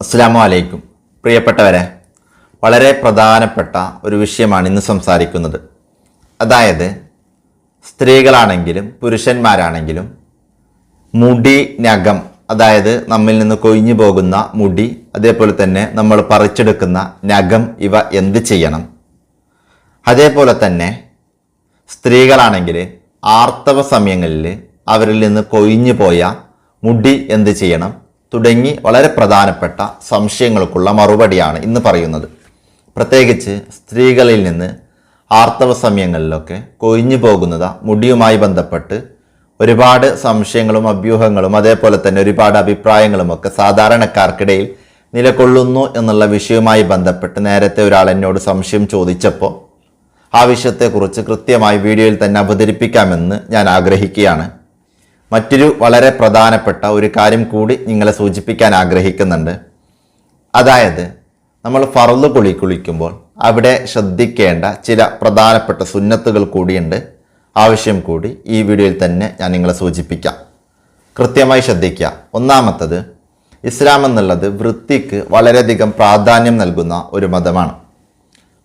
അസ്സാമു അലൈക്കും പ്രിയപ്പെട്ടവരെ വളരെ പ്രധാനപ്പെട്ട ഒരു വിഷയമാണ് ഇന്ന് സംസാരിക്കുന്നത്. അതായത് സ്ത്രീകളാണെങ്കിലും പുരുഷന്മാരാണെങ്കിലും മുടി നഖം അതായത് നമ്മിൽ നിന്ന് കൊഴിഞ്ഞു പോകുന്ന മുടി അതേപോലെ തന്നെ നമ്മൾ പറിച്ചെടുക്കുന്ന നഖം ഇവ എന്ത് ചെയ്യണം? അതേപോലെ തന്നെ സ്ത്രീകളാണെങ്കിൽ ആർത്തവ സമയങ്ങളിൽ അവരിൽ നിന്ന് കൊഴിഞ്ഞു പോയ മുടി എന്ത് ചെയ്യണം? തുടങ്ങി വളരെ പ്രധാനപ്പെട്ട സംശയങ്ങൾക്കുള്ള മറുപടിയാണ് ഇന്ന് പറയുന്നത്. പ്രത്യേകിച്ച് സ്ത്രീകളിൽ നിന്ന് ആർത്തവ സമയങ്ങളിലൊക്കെ കൊഴിഞ്ഞു പോകുന്നത് മുടിയുമായി ബന്ധപ്പെട്ട് ഒരുപാട് സംശയങ്ങളും അഭ്യൂഹങ്ങളും അതേപോലെ തന്നെ ഒരുപാട് അഭിപ്രായങ്ങളും ഒക്കെ സാധാരണക്കാർക്കിടയിൽ നിലകൊള്ളുന്നു എന്നുള്ള വിഷയവുമായി ബന്ധപ്പെട്ട് നേരത്തെ ഒരാൾ എന്നോട് സംശയം ചോദിച്ചപ്പോൾ ആ വിഷയത്തെക്കുറിച്ച് കൃത്യമായി വീഡിയോയിൽ തന്നെ അവതരിപ്പിക്കാമെന്ന് ഞാൻ ആഗ്രഹിക്കുകയാണ്. മറ്റൊരു വളരെ പ്രധാനപ്പെട്ട ഒരു കാര്യം കൂടി നിങ്ങളെ സൂചിപ്പിക്കാൻ ആഗ്രഹിക്കുന്നുണ്ട്. അതായത് നമ്മൾ ഫറൽ കുളി കുളിക്കുമ്പോൾ അവിടെ ശ്രദ്ധിക്കേണ്ട ചില പ്രധാനപ്പെട്ട സുന്നത്തുകൾ കൂടിയുണ്ട്. ആവശ്യം കൂടി ഈ വീഡിയോയിൽ തന്നെ ഞാൻ നിങ്ങളെ സൂചിപ്പിക്കാം. കൃത്യമായി ശ്രദ്ധിക്കുക. ഒന്നാമത്തത് ഇസ്ലാം എന്നുള്ളത് വൃത്തിക്ക് വളരെയധികം പ്രാധാന്യം നൽകുന്ന ഒരു മതമാണ്.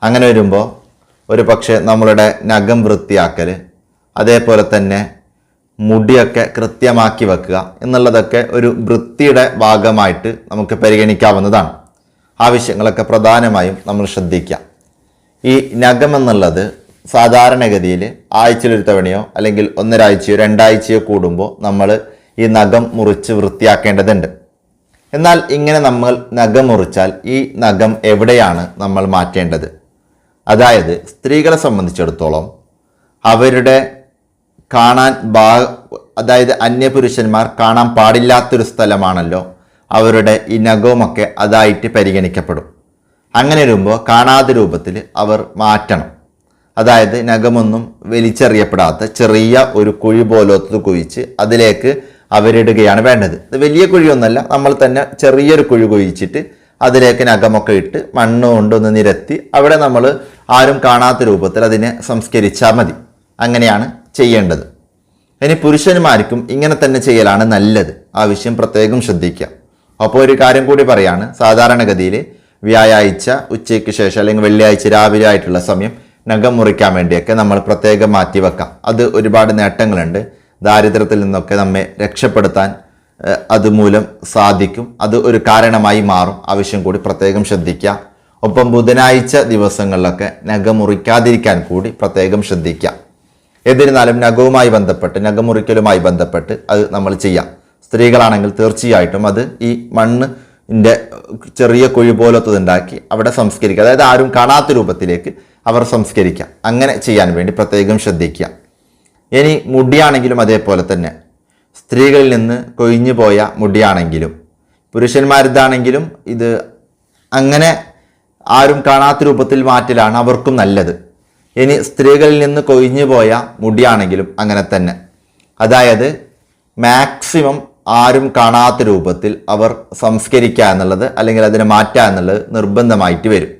അങ്ങനെ വരുമ്പോൾ ഒരു പക്ഷേ നമ്മളുടെ നഖം വൃത്തിയാക്കൽ അതേപോലെ തന്നെ മുടിയൊക്കെ കൃത്യമാക്കി വെക്കുക എന്നുള്ളതൊക്കെ ഒരു വൃത്തിയുടെ ഭാഗമായിട്ട് നമുക്ക് പരിഗണിക്കാവുന്നതാണ്. ആവശ്യങ്ങളൊക്കെ പ്രധാനമായും നമ്മൾ ശ്രദ്ധിക്കുക. ഈ നഖം എന്നുള്ളത് സാധാരണഗതിയിൽ ആഴ്ചയിലൊരു തവണയോ അല്ലെങ്കിൽ ഒന്നരാഴ്ചയോ രണ്ടാഴ്ചയോ കൂടുമ്പോൾ നമ്മൾ ഈ നഖം മുറിച്ച് വൃത്തിയാക്കേണ്ടതുണ്ട്. എന്നാൽ ഇങ്ങനെ നമ്മൾ നഖം മുറിച്ചാൽ ഈ നഖം എവിടെയാണ് നമ്മൾ മാറ്റേണ്ടത്? അതായത് സ്ത്രീകളെ സംബന്ധിച്ചിടത്തോളം അവരുടെ കാണാൻ ഭാഗ അതായത് അന്യപുരുഷന്മാർ കാണാൻ പാടില്ലാത്തൊരു സ്ഥലമാണല്ലോ. അവരുടെ ഈ നഖവുമൊക്കെ അതായിട്ട് പരിഗണിക്കപ്പെടും. അങ്ങനെ വരുമ്പോൾ കാണാത്ത രൂപത്തിൽ അവർ മാറ്റണം. അതായത് നഖമൊന്നും വലിച്ചെറിയപ്പെടാത്ത ചെറിയ ഒരു കുഴി പോലത്തത് കുഴിച്ച് അതിലേക്ക് അവരിടുകയാണ് വേണ്ടത്. ഇത് വലിയ കുഴിയൊന്നുമല്ല നമ്മൾ തന്നെ ചെറിയൊരു കുഴി കുഴിച്ചിട്ട് അതിലേക്ക് നഖമൊക്കെ ഇട്ട് മണ്ണ് കൊണ്ടൊന്ന് നിരത്തി അവിടെ നമ്മൾ ആരും കാണാത്ത രൂപത്തിൽ അതിനെ സംസ്കരിച്ചാൽ മതി. അങ്ങനെയാണ് ചെയ്യേണ്ടത്. ഇനി പുരുഷന്മാർക്കും ഇങ്ങനെ തന്നെ ചെയ്യലാണ് നല്ലത്. ആ വിഷയം പ്രത്യേകം ശ്രദ്ധിക്കുക. അപ്പോൾ ഒരു കാര്യം കൂടി പറയാണ്. സാധാരണഗതിയിൽ വ്യാഴാഴ്ച ഉച്ചയ്ക്ക് ശേഷം അല്ലെങ്കിൽ വെള്ളിയാഴ്ച രാവിലെ ആയിട്ടുള്ള സമയം നഖം മുറിക്കാൻ വേണ്ടിയൊക്കെ നമ്മൾ പ്രത്യേകം മാറ്റി വെക്കാം. അത് ഒരുപാട് നേട്ടങ്ങളുണ്ട്. ദാരിദ്ര്യത്തിൽ നിന്നൊക്കെ നമ്മെ രക്ഷപ്പെടുത്താൻ അതുമൂലം സാധിക്കും. അത് ഒരു കാരണമായി മാറും. ആവശ്യം കൂടി പ്രത്യേകം ശ്രദ്ധിക്കുക. ഒപ്പം ബുധനാഴ്ച ദിവസങ്ങളിലൊക്കെ നഖം മുറിക്കാതിരിക്കാൻ കൂടി പ്രത്യേകം ശ്രദ്ധിക്കുക. എന്നിരുന്നാലും നഖവുമായി ബന്ധപ്പെട്ട് നഖമുറിക്കലുമായി ബന്ധപ്പെട്ട് അത് നമ്മൾ ചെയ്യാം. സ്ത്രീകളാണെങ്കിൽ തീർച്ചയായിട്ടും അത് ഈ മണ്ണിന്റെ ചെറിയ കുഴി പോലത്തതുണ്ടാക്കി അവിടെ സംസ്കരിക്കുക. അതായത് ആരും കാണാത്ത രൂപത്തിലേക്ക് അവർ സംസ്കരിക്കുക അങ്ങനെ ചെയ്യാൻ വേണ്ടി പ്രത്യേകം ശ്രദ്ധിക്കുക. ഇനി മുടിയാണെങ്കിലും അതേപോലെ തന്നെ സ്ത്രീകളിൽ നിന്ന് കൊഴിഞ്ഞു പോയ മുടിയാണെങ്കിലും പുരുഷന്മാരിതാണെങ്കിലും ഇത് അങ്ങനെ ആരും കാണാത്ത രൂപത്തിൽ മാറ്റലാണ് അവർക്കും നല്ലത്. ഇനി സ്ത്രീകളിൽ നിന്ന് കൊഴിഞ്ഞു പോയ മുടിയാണെങ്കിലും അങ്ങനെ തന്നെ. അതായത് മാക്സിമം ആരും കാണാത്ത രൂപത്തിൽ അവർ സംസ്കരിക്കുക എന്നുള്ളത് അല്ലെങ്കിൽ അതിനെ മാറ്റുക എന്നുള്ളത് നിർബന്ധമായിട്ട് വരും.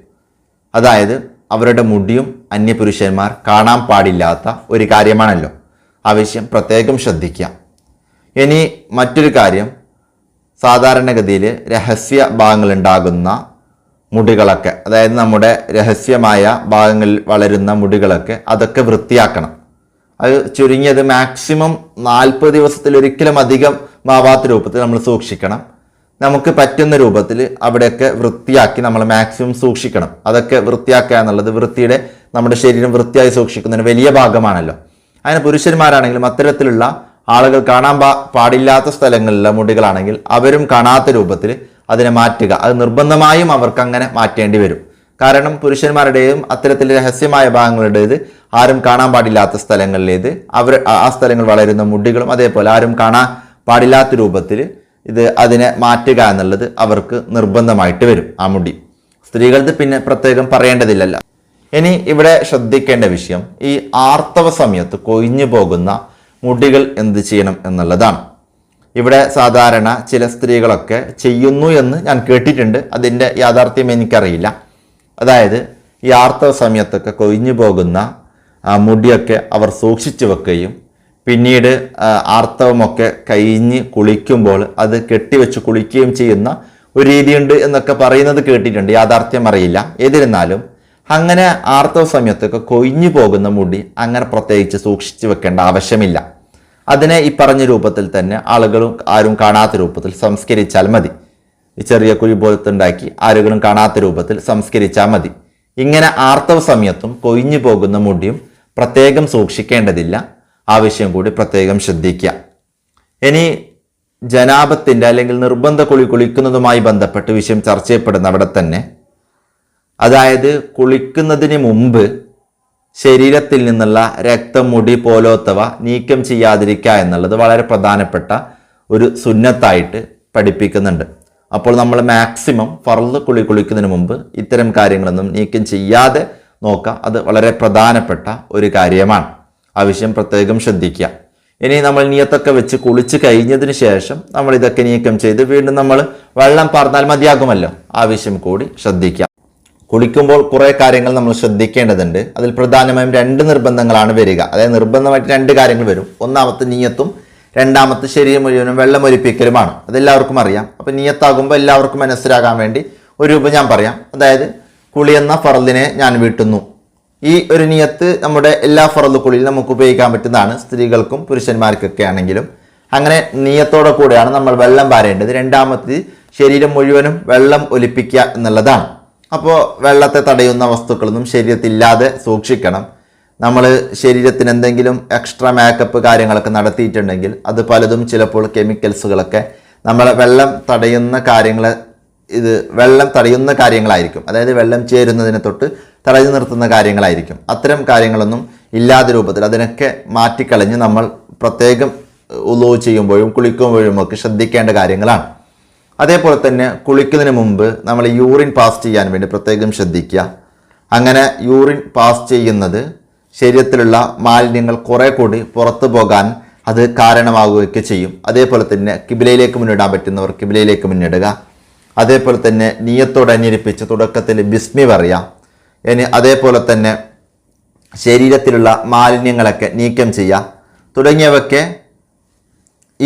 അതായത് അവരുടെ മുടിയും അന്യപുരുഷന്മാർ കാണാൻ പാടില്ലാത്ത ഒരു കാര്യമാണല്ലോ. ആവശ്യം പ്രത്യേകം ശ്രദ്ധിക്കുക. ഇനി മറ്റൊരു കാര്യം സാധാരണഗതിയിൽ രഹസ്യ ഭാഗങ്ങളുണ്ടാകുന്ന മുടികളൊക്കെ. അതായത് നമ്മുടെ രഹസ്യമായ ഭാഗങ്ങളിൽ വളരുന്ന മുടികളൊക്കെ അതൊക്കെ വൃത്തിയാക്കണം. അത് ചുരുങ്ങിയത് മാക്സിമം നാൽപ്പത് ദിവസത്തിൽ ഒരിക്കലും അധികം മാവാത്ത രൂപത്തിൽ നമ്മൾ സൂക്ഷിക്കണം. നമുക്ക് പറ്റുന്ന രൂപത്തിൽ അവിടെയൊക്കെ വൃത്തിയാക്കി നമ്മൾ മാക്സിമം സൂക്ഷിക്കണം. അതൊക്കെ വൃത്തിയാക്കുക എന്നുള്ളത് വൃത്തിയുടെ നമ്മുടെ ശരീരം വൃത്തിയായി സൂക്ഷിക്കുന്നതിന് വലിയ ഭാഗമാണല്ലോ. അതിന് പുരുഷന്മാരാണെങ്കിലും അത്തരത്തിലുള്ള ആളുകൾ കാണാൻ പാടില്ലാത്ത സ്ഥലങ്ങളിലെ മുടികളാണെങ്കിൽ അവരും കാണാത്ത രൂപത്തിൽ അതിനെ മാറ്റുക. അത് നിർബന്ധമായും അവർക്ക് അങ്ങനെ മാറ്റേണ്ടി വരും. കാരണം പുരുഷന്മാരുടെയും അത്തരത്തിൽ രഹസ്യമായ ഭാഗങ്ങളുടേത് ആരും കാണാൻ പാടില്ലാത്ത സ്ഥലങ്ങളിലേത്. അവർ ആ ആ സ്ഥലങ്ങൾ വളരുന്ന മുടികളും അതേപോലെ ആരും കാണാൻ പാടില്ലാത്ത രൂപത്തിൽ ഇത് അതിനെ മാറ്റുക എന്നുള്ളത് അവർക്ക് നിർബന്ധമായിട്ട് വരും ആ മുടി. സ്ത്രീകൾക്ക് പിന്നെ പ്രത്യേകം പറയേണ്ടതില്ലല്ല. ഇനി ഇവിടെ ശ്രദ്ധിക്കേണ്ട വിഷയം ഈ ആർത്തവ സമയത്ത് കൊഴിഞ്ഞു പോകുന്ന മുടികൾ എന്ത് ചെയ്യണം എന്നുള്ളതാണ്. ഇവിടെ സാധാരണ ചില സ്ത്രീകളൊക്കെ ചെയ്യുന്നു എന്ന് ഞാൻ കേട്ടിട്ടുണ്ട്. അതിന്റെ യാഥാർത്ഥ്യം എനിക്കറിയില്ല. അതായത് ഈ ആർത്തവ സമയത്തൊക്കെ കൊഴിഞ്ഞു പോകുന്ന മുടിയൊക്കെ അവർ സൂക്ഷിച്ചു വെക്കുകയും പിന്നീട് ആർത്തവമൊക്കെ കഴിഞ്ഞ് കുളിക്കുമ്പോൾ അത് കെട്ടിവെച്ച് കുളിക്കുകയും ചെയ്യുന്ന ഒരു രീതിയുണ്ട് എന്നൊക്കെ പറയുന്നത് കേട്ടിട്ടുണ്ട്. യാഥാർത്ഥ്യം അറിയില്ല. ഏതിരുന്നാലും അങ്ങനെ ആർത്തവ സമയത്തൊക്കെ കൊഴിഞ്ഞു പോകുന്ന മുടി അങ്ങനെ പ്രത്യേകിച്ച് സൂക്ഷിച്ചു വെക്കേണ്ട ആവശ്യമില്ല. അതിനെ ഈ പറഞ്ഞ രൂപത്തിൽ തന്നെ ആളുകളും ആരും കാണാത്ത രൂപത്തിൽ സംസ്കരിച്ചാൽ മതി. ഈ ചെറിയ കുഴി പോലത്തെ ഉണ്ടാക്കി ആരുകളും കാണാത്ത രൂപത്തിൽ സംസ്കരിച്ചാൽ മതി. ഇങ്ങനെ ആർത്തവ സമയത്തും കൊഴിഞ്ഞു പോകുന്ന മുടിയും പ്രത്യേകം സൂക്ഷിക്കേണ്ടതില്ല. ആവശ്യം കൂടി പ്രത്യേകം ശ്രദ്ധിക്കുക. ഇനി ജനാപത്തിന്റെ അല്ലെങ്കിൽ നിർബന്ധ കുളി കുളിക്കുന്നതുമായി ബന്ധപ്പെട്ട് വിഷയം ചർച്ച ചെയ്യപ്പെടുന്ന അവിടെ തന്നെ. അതായത് കുളിക്കുന്നതിന് മുമ്പ് ശരീരത്തിൽ നിന്നുള്ള രക്തം മുടി പോലോത്തവ നീക്കം ചെയ്യാതിരിക്കുക എന്നുള്ളത് വളരെ പ്രധാനപ്പെട്ട ഒരു സുന്നത്തായിട്ട് പഠിപ്പിക്കുന്നുണ്ട്. അപ്പോൾ നമ്മൾ മാക്സിമം ഫർദ് കുളി കുളിക്കുന്നതിന് മുമ്പ് ഇത്തരം കാര്യങ്ങളൊന്നും നീക്കം ചെയ്യാതെ നോക്കുക അത് വളരെ പ്രധാനപ്പെട്ട ഒരു കാര്യമാണ്. ആവശ്യം പ്രത്യേകം ശ്രദ്ധിക്കുക ഇനി നമ്മൾ നീയത്തൊക്കെ വെച്ച് കുളിച്ച് കഴിഞ്ഞതിന് ശേഷം നമ്മൾ ഇതൊക്കെ നീക്കം ചെയ്ത് വീണ്ടും നമ്മൾ വെള്ളം പാർന്നാൽ മതിയാകുമല്ലോ. ആവശ്യം കൂടി ശ്രദ്ധിക്കുക കുളിക്കുമ്പോൾ കുറേ കാര്യങ്ങൾ നമ്മൾ ശ്രദ്ധിക്കേണ്ടതുണ്ട്. അതിൽ പ്രധാനമായും രണ്ട് നിർബന്ധങ്ങളാണ് വരിക. അതായത് നിർബന്ധമായിട്ട് രണ്ട് കാര്യങ്ങൾ വരും. ഒന്നാമത്തെ നീയത്തും രണ്ടാമത്തെ ശരീരം മുഴുവനും വെള്ളമൊലിപ്പിക്കലുമാണ് അതെല്ലാവർക്കും അറിയാം. അപ്പം നീയത്താകുമ്പോൾ എല്ലാവർക്കും മനസ്സിലാകാൻ വേണ്ടി ഒരു രൂപം ഞാൻ പറയാം. അതായത് കുളി എന്ന ഫറലിനെ ഞാൻ വീട്ടുന്നു. ഈ ഒരു നിയത്ത് നമ്മുടെ എല്ലാ ഫറലു കുളിയിലും നമുക്ക് ഉപയോഗിക്കാൻ പറ്റുന്നതാണ്. സ്ത്രീകൾക്കും പുരുഷന്മാർക്കൊക്കെ ആണെങ്കിലും. അങ്ങനെ നീയത്തോടെ കൂടെയാണ് നമ്മൾ വെള്ളം പാരേണ്ടത് രണ്ടാമത്തേത് ശരീരം മുഴുവനും വെള്ളം ഒലിപ്പിക്കുക എന്നുള്ളതാണ്. അപ്പോൾ വെള്ളത്തെ തടയുന്ന വസ്തുക്കളൊന്നും ശരീരത്തില്ലാതെ സൂക്ഷിക്കണം. നമ്മൾ ശരീരത്തിന് എന്തെങ്കിലും എക്സ്ട്രാ മേക്കപ്പ് കാര്യങ്ങളൊക്കെ നടത്തിയിട്ടുണ്ടെങ്കിൽ അത് പലതും ചിലപ്പോൾ കെമിക്കൽസുകളൊക്കെ നമ്മളെ വെള്ളം തടയുന്ന കാര്യങ്ങൾ ഇത് വെള്ളം തടയുന്ന കാര്യങ്ങളായിരിക്കും. അതായത് വെള്ളം ചേരുന്നതിനെ തൊട്ട് തടഞ്ഞു നിർത്തുന്ന കാര്യങ്ങളായിരിക്കും. അത്തരം കാര്യങ്ങളൊന്നും ഇല്ലാതെ രൂപത്തിൽ അതിനൊക്കെ മാറ്റിക്കളഞ്ഞ് നമ്മൾ പ്രത്യേകം ഉലോ ചെയ്യുമ്പോഴും കുളിക്കുമ്പോഴും ഒക്കെ ശ്രദ്ധിക്കേണ്ട കാര്യങ്ങളാണ്. അതേപോലെ തന്നെ കുളിക്കുന്നതിന് മുമ്പ് നമ്മൾ യൂറിൻ പാസ് ചെയ്യാൻ വേണ്ടി പ്രത്യേകം ശ്രദ്ധിക്കുക. അങ്ങനെ യൂറിൻ പാസ് ചെയ്യുന്നത് ശരീരത്തിലുള്ള മാലിന്യങ്ങൾ കുറേ കൂടി പുറത്തു പോകാൻ അത് കാരണമാവുകയൊക്കെ ചെയ്യും. അതേപോലെ തന്നെ കിബിലയിലേക്ക് മുന്നിടാൻ പറ്റുന്നവർ കിബിലയിലേക്ക് മുന്നിടുക. അതേപോലെ തന്നെ നീയത്തോട് അന്വരിപ്പിച്ച് തുടക്കത്തിൽ ബിസ്മി പറയാം ഇനി അതേപോലെ തന്നെ ശരീരത്തിലുള്ള മാലിന്യങ്ങളൊക്കെ നീക്കം ചെയ്യുക. തുടങ്ങിയവയൊക്കെ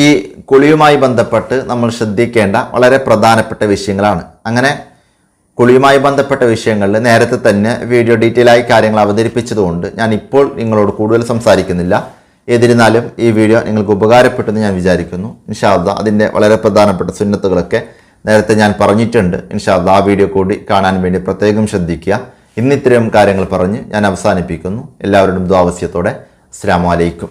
ഈ കുളിയുമായി ബന്ധപ്പെട്ട് നമ്മൾ ശ്രദ്ധിക്കേണ്ട വളരെ പ്രധാനപ്പെട്ട വിഷയങ്ങളാണ്. അങ്ങനെ കുളിയുമായി ബന്ധപ്പെട്ട വിഷയങ്ങളിൽ നേരത്തെ തന്നെ വീഡിയോ ഡീറ്റെയിൽ ആയി കാര്യങ്ങൾ അവതരിപ്പിച്ചതുകൊണ്ട് ഞാൻ ഇപ്പോൾ നിങ്ങളോട് കൂടുതൽ സംസാരിക്കുന്നില്ല. എന്നിരുന്നാലും ഈ വീഡിയോ നിങ്ങൾക്ക് ഉപകാരപ്പെട്ടെന്ന് ഞാൻ വിചാരിക്കുന്നു. ഇൻഷാദ അതിന്റെ വളരെ പ്രധാനപ്പെട്ട സുന്നത്തുകളൊക്കെ നേരത്തെ ഞാൻ പറഞ്ഞിട്ടുണ്ട്. ഇൻഷാദ ആ വീഡിയോ കൂടി കാണാൻ വേണ്ടി പ്രത്യേകം ശ്രദ്ധിക്കുക. ഇന്നിത്തരം കാര്യങ്ങൾ പറഞ്ഞ് ഞാൻ അവസാനിപ്പിക്കുന്നു. എല്ലാവരോടും ദ്വാവസ്യത്തോടെ അസ്സാം വലൈക്കും